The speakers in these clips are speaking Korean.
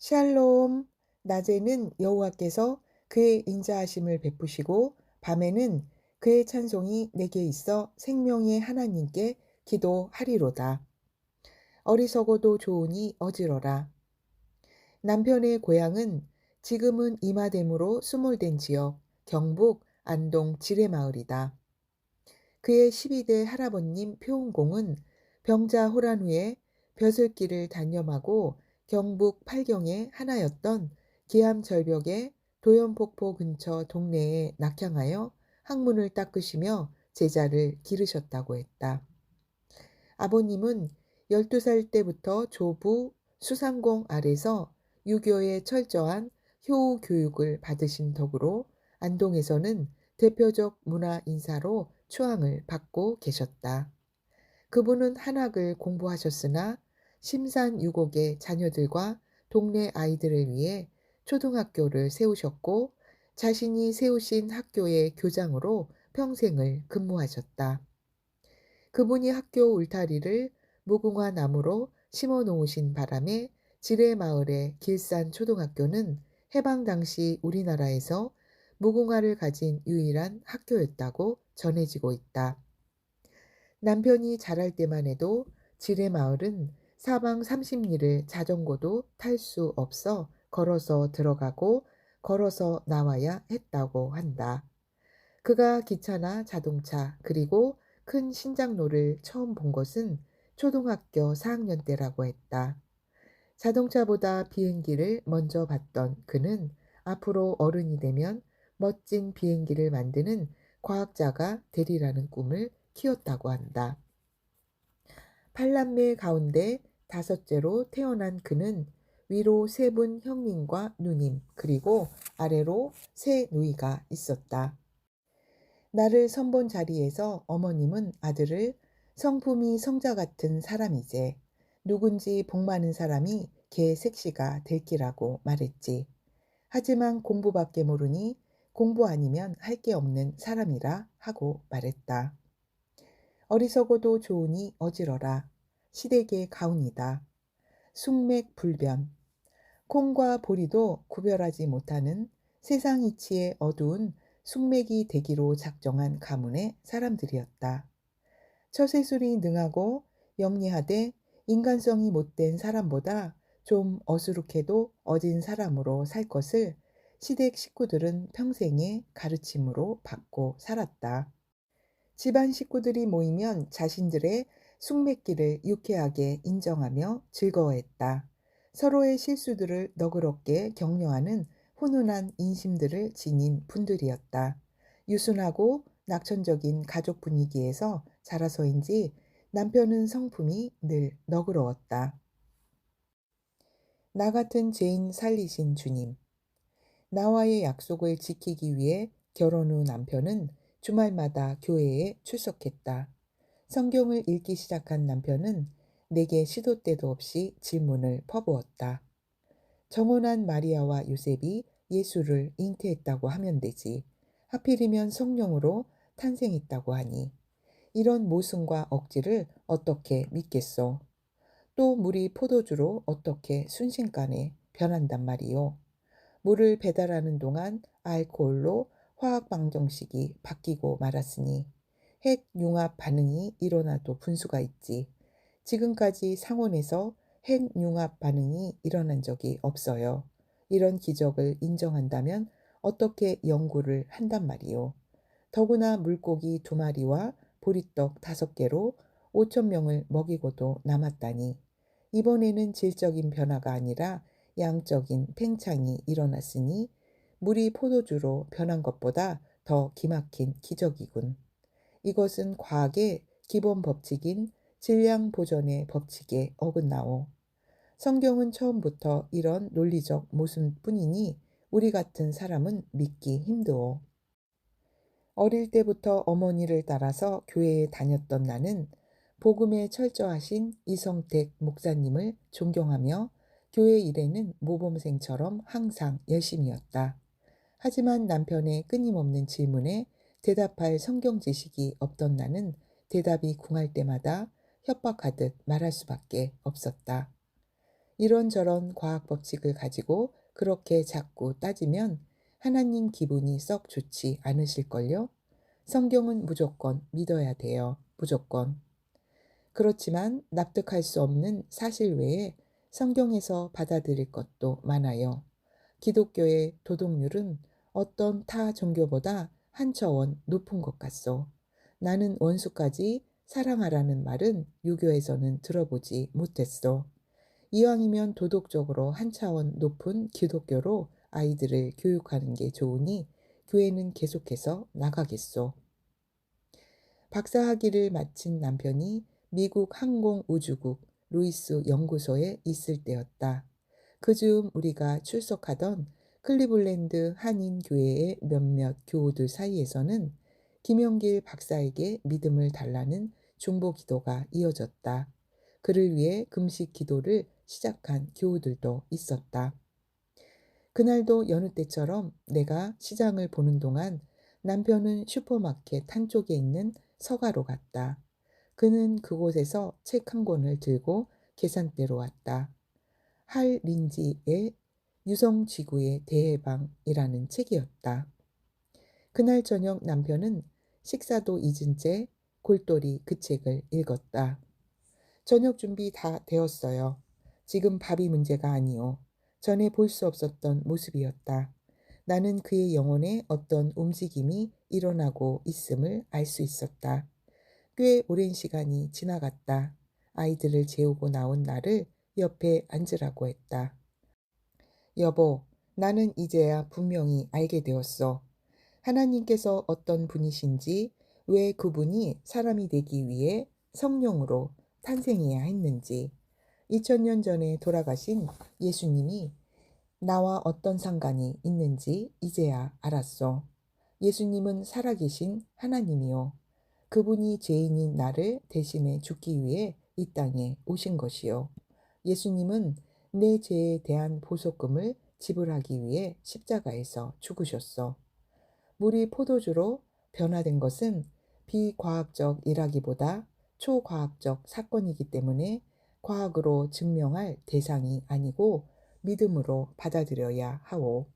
샬롬. 낮에는 여호와께서 그의 인자하심을 베푸시고 밤에는 그의 찬송이 내게 있어 생명의 하나님께 기도하리로다. 어리석어도 좋으니 어지러라. 남편의 고향은 지금은 이마댐으로 수몰된 지역 경북 안동 지레마을이다. 그의 12대 할아버님 표은공은 병자 호란 후에 벼슬길을 단념하고 경북 팔경의 하나였던 기암 절벽의 도연폭포 근처 동네에 낙향하여 학문을 닦으시며 제자를 기르셨다고 했다. 아버님은 12살 때부터 조부 수상공 아래서 유교의 철저한 효우 교육을 받으신 덕으로 안동에서는 대표적 문화 인사로 추앙을 받고 계셨다. 그분은 한학을 공부하셨으나 심산 유곡의 자녀들과 동네 아이들을 위해 초등학교를 세우셨고 자신이 세우신 학교의 교장으로 평생을 근무하셨다. 그분이 학교 울타리를 무궁화 나무로 심어 놓으신 바람에 지뢰마을의 길산 초등학교는 해방 당시 우리나라에서 무궁화를 가진 유일한 학교였다고 전해지고 있다. 남편이 자랄 때만 해도 지뢰마을은 사방 30리를 자전거도 탈 수 없어 걸어서 들어가고 걸어서 나와야 했다고 한다. 그가 기차나 자동차 그리고 큰 신장로를 처음 본 것은 초등학교 4학년 때라고 했다. 자동차보다 비행기를 먼저 봤던 그는 앞으로 어른이 되면 멋진 비행기를 만드는 과학자가 되리라는 꿈을 키웠다고 한다. 팔남매 가운데 다섯째로 태어난 그는 위로 세 분 형님과 누님, 그리고 아래로 세 누이가 있었다. 나를 선본 자리에서 어머님은 아들을 성품이 성자 같은 사람이제 누군지 복 많은 사람이 개 색시가 될 기라고 말했지. 하지만 공부밖에 모르니 공부 아니면 할 게 없는 사람이라 하고 말했다. 어리석어도 좋으니 어지러라. 시댁의 가훈이다. 숙맥 불변. 콩과 보리도 구별하지 못하는 세상 이치의 어두운 숙맥이 되기로 작정한 가문의 사람들이었다. 처세술이 능하고 영리하되 인간성이 못된 사람보다 좀 어수룩해도 어진 사람으로 살 것을 시댁 식구들은 평생의 가르침으로 받고 살았다. 집안 식구들이 모이면 자신들의 숙맥기를 유쾌하게 인정하며 즐거워했다. 서로의 실수들을 너그럽게 격려하는 훈훈한 인심들을 지닌 분들이었다. 유순하고 낙천적인 가족 분위기에서 자라서인지 남편은 성품이 늘 너그러웠다. 나 같은 죄인 살리신 주님. 나와의 약속을 지키기 위해 결혼 후 남편은 주말마다 교회에 출석했다. 성경을 읽기 시작한 남편은 내게 시도 때도 없이 질문을 퍼부었다. 정원한 마리아와 요셉이 예수를 잉태했다고 하면 되지. 하필이면 성령으로 탄생했다고 하니. 이런 모순과 억지를 어떻게 믿겠소? 또 물이 포도주로 어떻게 순식간에 변한단 말이오. 물을 배달하는 동안 알코올로 화학 방정식이 바뀌고 말았으니 핵 융합 반응이 일어나도 분수가 있지. 지금까지 상온에서 핵 융합 반응이 일어난 적이 없어요. 이런 기적을 인정한다면 어떻게 연구를 한단 말이오. 더구나 물고기 두 마리와 보리떡 다섯 개로 5천 명을 먹이고도 남았다니. 이번에는 질적인 변화가 아니라 양적인 팽창이 일어났으니 물이 포도주로 변한 것보다 더 기막힌 기적이군. 이것은 과학의 기본 법칙인 질량 보존의 법칙에 어긋나오. 성경은 처음부터 이런 논리적 모순뿐이니 우리 같은 사람은 믿기 힘들어. 어릴 때부터 어머니를 따라서 교회에 다녔던 나는 복음에 철저하신 이성택 목사님을 존경하며 교회 일에는 모범생처럼 항상 열심이었다. 하지만 남편의 끊임없는 질문에 대답할 성경 지식이 없던 나는 대답이 궁할 때마다 협박하듯 말할 수밖에 없었다. 이런저런 과학 법칙을 가지고 그렇게 자꾸 따지면 하나님 기분이 썩 좋지 않으실걸요? 성경은 무조건 믿어야 돼요. 무조건. 그렇지만 납득할 수 없는 사실 외에 성경에서 받아들일 것도 많아요. 기독교의 도덕률은 어떤 타 종교보다 한 차원 높은 것 같소. 나는 원수까지 사랑하라는 말은 유교에서는 들어보지 못했소. 이왕이면 도덕적으로 한 차원 높은 기독교로 아이들을 교육하는 게 좋으니 교회는 계속해서 나가겠소. 박사 학위를 마친 남편이 미국 항공우주국 루이스 연구소에 있을 때였다. 그 즈음 우리가 출석하던 클리블랜드 한인교회의 몇몇 교우들 사이에서는 김영길 박사에게 믿음을 달라는 중보 기도가 이어졌다. 그를 위해 금식 기도를 시작한 교우들도 있었다. 그날도 여느 때처럼 내가 시장을 보는 동안 남편은 슈퍼마켓 한쪽에 있는 서가로 갔다. 그는 그곳에서 책 한 권을 들고 계산대로 왔다. 할 린지의 유성지구의 대해방이라는 책이었다. 그날 저녁 남편은 식사도 잊은 채 골똘히 그 책을 읽었다. 저녁 준비 다 되었어요. 지금 밥이 문제가 아니오. 전에 볼 수 없었던 모습이었다. 나는 그의 영혼에 어떤 움직임이 일어나고 있음을 알 수 있었다. 꽤 오랜 시간이 지나갔다. 아이들을 재우고 나온 나를 옆에 앉으라고 했다. 여보, 나는 이제야 분명히 알게 되었어. 하나님께서 어떤 분이신지, 왜 그분이 사람이 되기 위해 성령으로 탄생해야 했는지, 2000년 전에 돌아가신 예수님이 나와 어떤 상관이 있는지 이제야 알았어. 예수님은 살아계신 하나님이요. 그분이 죄인인 나를 대신해 죽기 위해 이 땅에 오신 것이요. 예수님은 내 죄에 대한 보석금을 지불하기 위해 십자가에서 죽으셨어. 물이 포도주로 변화된 것은 비과학적이라기보다 초과학적 사건이기 때문에 과학으로 증명할 대상이 아니고 믿음으로 받아들여야 하오.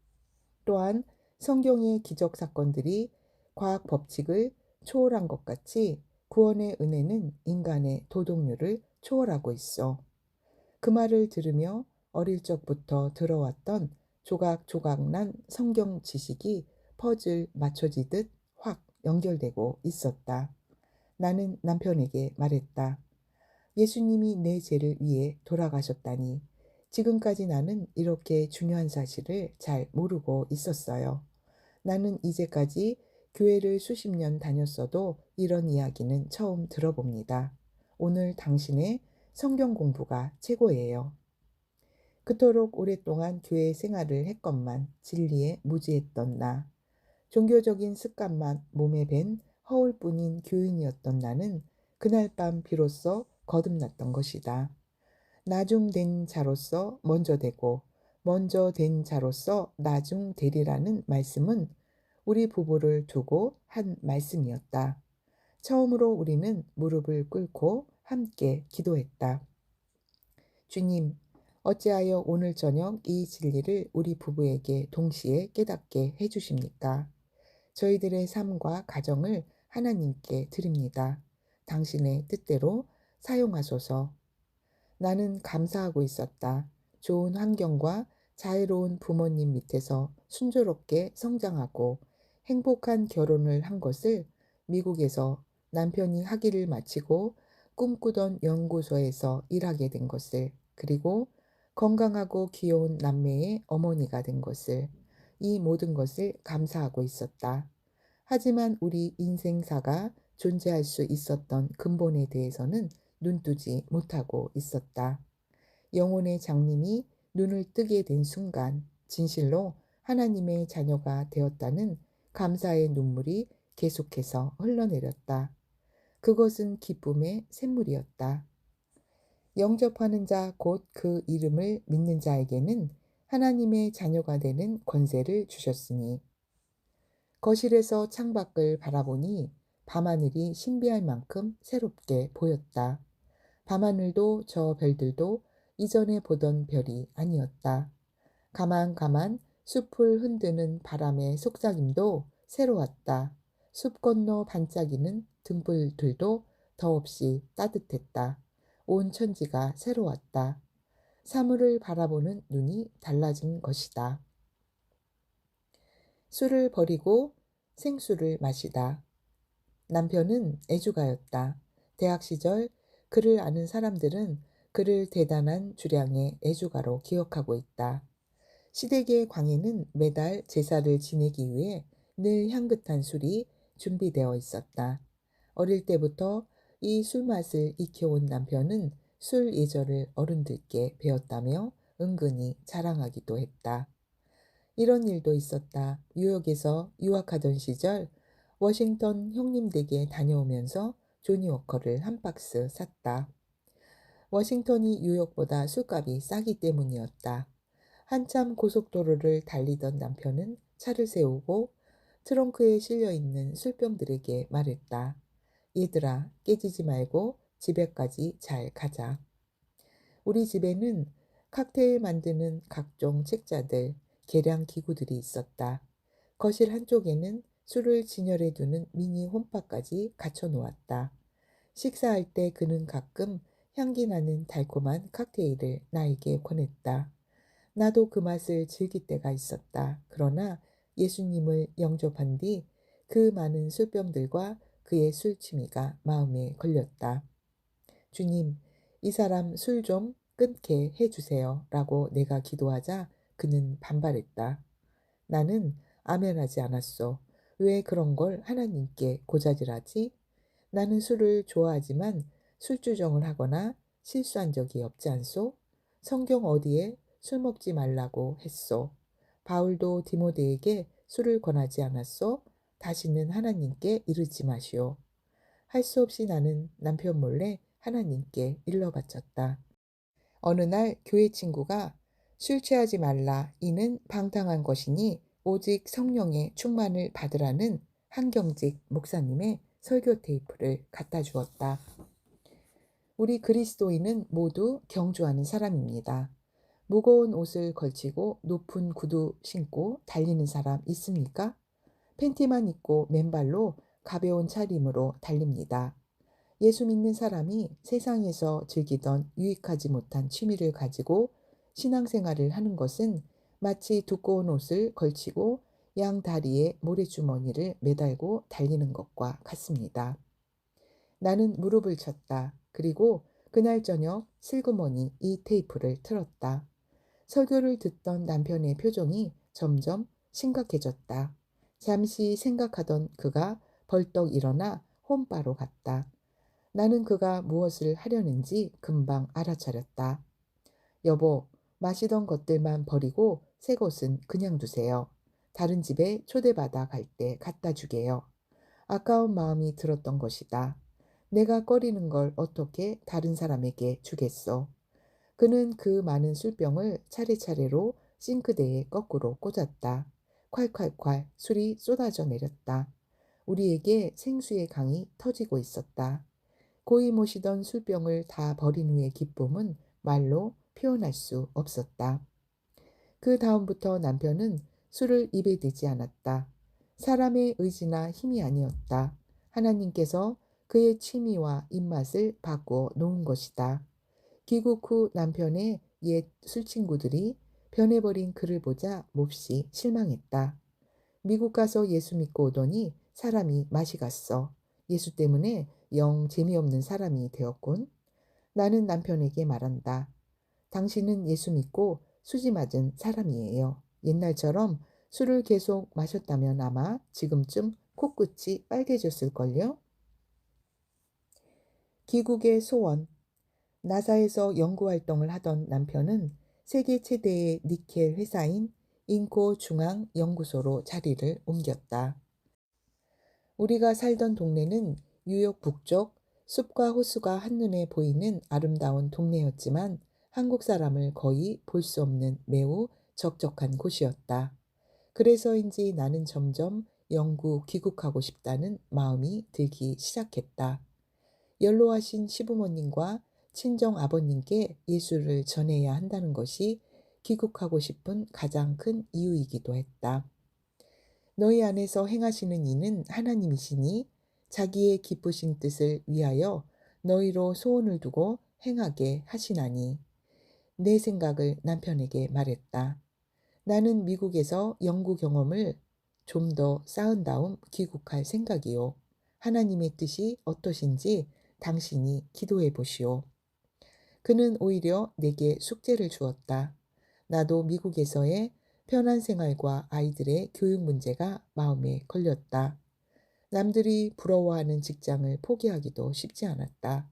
또한 성경의 기적 사건들이 과학 법칙을 초월한 것 같이 구원의 은혜는 인간의 도덕률을 초월하고 있어. 그 말을 들으며 어릴 적부터 들어왔던 조각조각 난 성경 지식이 퍼즐 맞춰지듯 확 연결되고 있었다. 나는 남편에게 말했다. 예수님이 내 죄를 위해 돌아가셨다니 지금까지 나는 이렇게 중요한 사실을 잘 모르고 있었어요. 나는 이제까지 교회를 수십 년 다녔어도 이런 이야기는 처음 들어봅니다. 오늘 당신의 성경 공부가 최고예요. 그토록 오랫동안 교회 생활을 했건만 진리에 무지했던 나. 종교적인 습관만 몸에 밴 허울뿐인 교인이었던 나는 그날 밤 비로소 거듭났던 것이다. 나중된 자로서 먼저 되고 먼저 된 자로서 나중 되리라는 말씀은 우리 부부를 두고 한 말씀이었다. 처음으로 우리는 무릎을 꿇고 함께 기도했다. 주님, 어찌하여 오늘 저녁 이 진리를 우리 부부에게 동시에 깨닫게 해주십니까? 저희들의 삶과 가정을 하나님께 드립니다. 당신의 뜻대로 사용하소서. 나는 감사하고 있었다. 좋은 환경과 자유로운 부모님 밑에서 순조롭게 성장하고 행복한 결혼을 한 것을 미국에서 남편이 학위를 마치고 꿈꾸던 연구소에서 일하게 된 것을 그리고 건강하고 귀여운 남매의 어머니가 된 것을 이 모든 것을 감사하고 있었다. 하지만 우리 인생사가 존재할 수 있었던 근본에 대해서는 눈뜨지 못하고 있었다. 영혼의 장님이 눈을 뜨게 된 순간 진실로 하나님의 자녀가 되었다는 감사의 눈물이 계속해서 흘러내렸다. 그것은 기쁨의 샘물이었다. 영접하는 자 곧 그 이름을 믿는 자에게는 하나님의 자녀가 되는 권세를 주셨으니 거실에서 창밖을 바라보니 밤하늘이 신비할 만큼 새롭게 보였다. 밤하늘도 저 별들도 이전에 보던 별이 아니었다. 가만가만 숲을 흔드는 바람의 속삭임도 새로웠다. 숲 건너 반짝이는 등불들도 더없이 따뜻했다. 온 천지가 새로웠다. 사물을 바라보는 눈이 달라진 것이다. 술을 버리고 생수를 마시다. 남편은 애주가였다. 대학 시절 그를 아는 사람들은 그를 대단한 주량의 애주가로 기억하고 있다. 시댁의 광에는 매달 제사를 지내기 위해 늘 향긋한 술이 준비되어 있었다. 어릴 때부터 이 술맛을 익혀온 남편은 술 예절을 어른들께 배웠다며 은근히 자랑하기도 했다. 이런 일도 있었다. 뉴욕에서 유학하던 시절 워싱턴 형님 댁에 다녀오면서 조니 워커를 한 박스 샀다. 워싱턴이 뉴욕보다 술값이 싸기 때문이었다. 한참 고속도로를 달리던 남편은 차를 세우고 트렁크에 실려 있는 술병들에게 말했다. 얘들아, 깨지지 말고 집에까지 잘 가자. 우리 집에는 칵테일 만드는 각종 책자들, 계량 기구들이 있었다. 거실 한쪽에는 술을 진열해 두는 미니 홈파까지 갖춰 놓았다. 식사할 때 그는 가끔 향기 나는 달콤한 칵테일을 나에게 권했다. 나도 그 맛을 즐길 때가 있었다. 그러나 예수님을 영접한 뒤 그 많은 술병들과 그의 술 취미가 마음에 걸렸다. 주님, 이 사람 술 좀 끊게 해주세요. 라고 내가 기도하자 그는 반발했다. 나는 아멘하지 않았소. 왜 그런 걸 하나님께 고자질하지? 나는 술을 좋아하지만 술주정을 하거나 실수한 적이 없지 않소? 성경 어디에 술 먹지 말라고 했소? 바울도 디모데에게 술을 권하지 않았소? 다시는 하나님께 이르지 마시오. 할 수 없이 나는 남편 몰래 하나님께 일러 바쳤다. 어느 날 교회 친구가 술 취하지 말라 이는 방탕한 것이니 오직 성령의 충만을 받으라는 한경직 목사님의 설교 테이프를 갖다 주었다. 우리 그리스도인은 모두 경주하는 사람입니다. 무거운 옷을 걸치고 높은 구두 신고 달리는 사람 있습니까? 팬티만 입고 맨발로 가벼운 차림으로 달립니다. 예수 믿는 사람이 세상에서 즐기던 유익하지 못한 취미를 가지고 신앙생활을 하는 것은 마치 두꺼운 옷을 걸치고 양 다리에 모래주머니를 매달고 달리는 것과 같습니다. 나는 무릎을 쳤다. 그리고 그날 저녁 슬그머니 이 테이프를 틀었다. 설교를 듣던 남편의 표정이 점점 심각해졌다. 잠시 생각하던 그가 벌떡 일어나 홈바로 갔다. 나는 그가 무엇을 하려는지 금방 알아차렸다. 여보, 마시던 것들만 버리고 새 것은 그냥 두세요. 다른 집에 초대받아 갈 때 갖다 주게요. 아까운 마음이 들었던 것이다. 내가 꺼리는 걸 어떻게 다른 사람에게 주겠소. 그는 그 많은 술병을 차례차례로 싱크대에 거꾸로 꽂았다. 콸콸콸 술이 쏟아져 내렸다. 우리에게 생수의 강이 터지고 있었다. 고이 모시던 술병을 다 버린 후의 기쁨은 말로 표현할 수 없었다. 그 다음부터 남편은 술을 입에 대지 않았다. 사람의 의지나 힘이 아니었다. 하나님께서 그의 취미와 입맛을 바꿔 놓은 것이다. 귀국 후 남편의 옛 술친구들이 변해버린 그를 보자 몹시 실망했다. 미국 가서 예수 믿고 오더니 사람이 맛이 갔어. 예수 때문에 영 재미없는 사람이 되었군. 나는 남편에게 말한다. 당신은 예수 믿고 수지 맞은 사람이에요. 옛날처럼 술을 계속 마셨다면 아마 지금쯤 코끝이 빨개졌을걸요? 귀국의 소원. 나사에서 연구활동을 하던 남편은 세계 최대의 니켈 회사인 인코 중앙 연구소로 자리를 옮겼다. 우리가 살던 동네는 뉴욕 북쪽 숲과 호수가 한눈에 보이는 아름다운 동네였지만 한국 사람을 거의 볼 수 없는 매우 적적한 곳이었다. 그래서인지 나는 점점 영구 귀국하고 싶다는 마음이 들기 시작했다. 연로하신 시부모님과 친정 아버님께 예수를 전해야 한다는 것이 귀국하고 싶은 가장 큰 이유이기도 했다. 너희 안에서 행하시는 이는 하나님이시니 자기의 기쁘신 뜻을 위하여 너희로 소원을 두고 행하게 하시나니 내 생각을 남편에게 말했다. 나는 미국에서 연구 경험을 좀 더 쌓은 다음 귀국할 생각이요. 하나님의 뜻이 어떠신지 당신이 기도해 보시오. 그는 오히려 내게 숙제를 주었다. 나도 미국에서의 편한 생활과 아이들의 교육 문제가 마음에 걸렸다. 남들이 부러워하는 직장을 포기하기도 쉽지 않았다.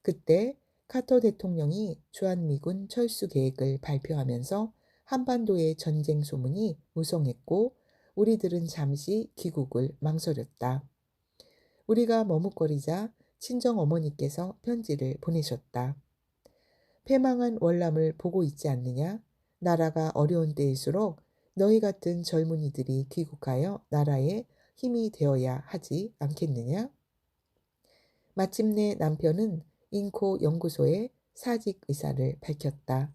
그때 카터 대통령이 주한미군 철수 계획을 발표하면서 한반도의 전쟁 소문이 무성했고 우리들은 잠시 귀국을 망설였다. 우리가 머뭇거리자 친정 어머니께서 편지를 보내셨다. 패망한 월남을 보고 있지 않느냐? 나라가 어려운 때일수록 너희 같은 젊은이들이 귀국하여 나라에 힘이 되어야 하지 않겠느냐? 마침내 남편은 인코 연구소에 사직 의사를 밝혔다.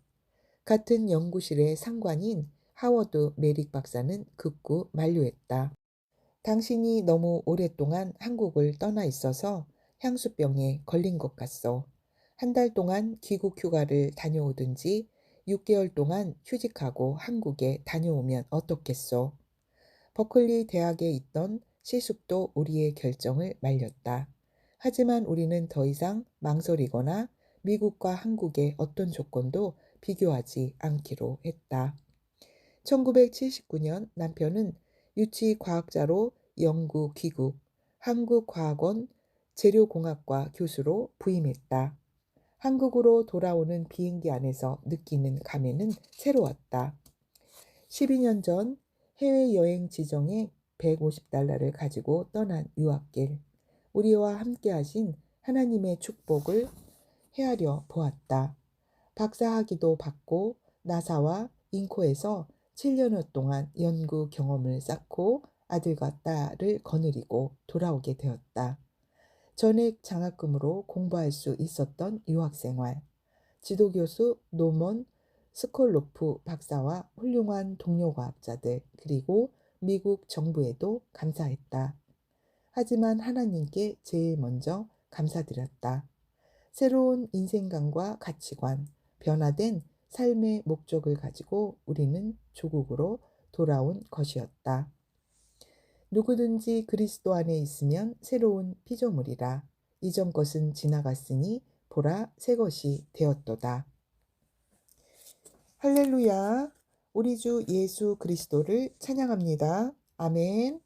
같은 연구실의 상관인 하워드 메릭 박사는 극구 만류했다. 당신이 너무 오랫동안 한국을 떠나 있어서 향수병에 걸린 것 같소. 한 달 동안 귀국 휴가를 다녀오든지 6개월 동안 휴직하고 한국에 다녀오면 어떻겠소. 버클리 대학에 있던 시숙도 우리의 결정을 말렸다. 하지만 우리는 더 이상 망설이거나 미국과 한국의 어떤 조건도 비교하지 않기로 했다. 1979년 남편은 유치 과학자로 영구 귀국, 한국과학원 재료공학과 교수로 부임했다. 한국으로 돌아오는 비행기 안에서 느끼는 감회는 새로웠다. 12년 전 해외여행 지정에 150달러를 가지고 떠난 유학길. 우리와 함께 하신 하나님의 축복을 헤아려 보았다. 박사학위도 받고 나사와 인코에서 7년여 동안 연구 경험을 쌓고 아들과 딸을 거느리고 돌아오게 되었다. 전액 장학금으로 공부할 수 있었던 유학생활. 지도교수 노먼 스콜로프 박사와 훌륭한 동료 과학자들 그리고 미국 정부에도 감사했다. 하지만 하나님께 제일 먼저 감사드렸다. 새로운 인생관과 가치관, 변화된 삶의 목적을 가지고 우리는 조국으로 돌아온 것이었다. 누구든지 그리스도 안에 있으면 새로운 피조물이라. 이전 것은 지나갔으니 보라 새 것이 되었도다. 할렐루야. 우리 주 예수 그리스도를 찬양합니다. 아멘.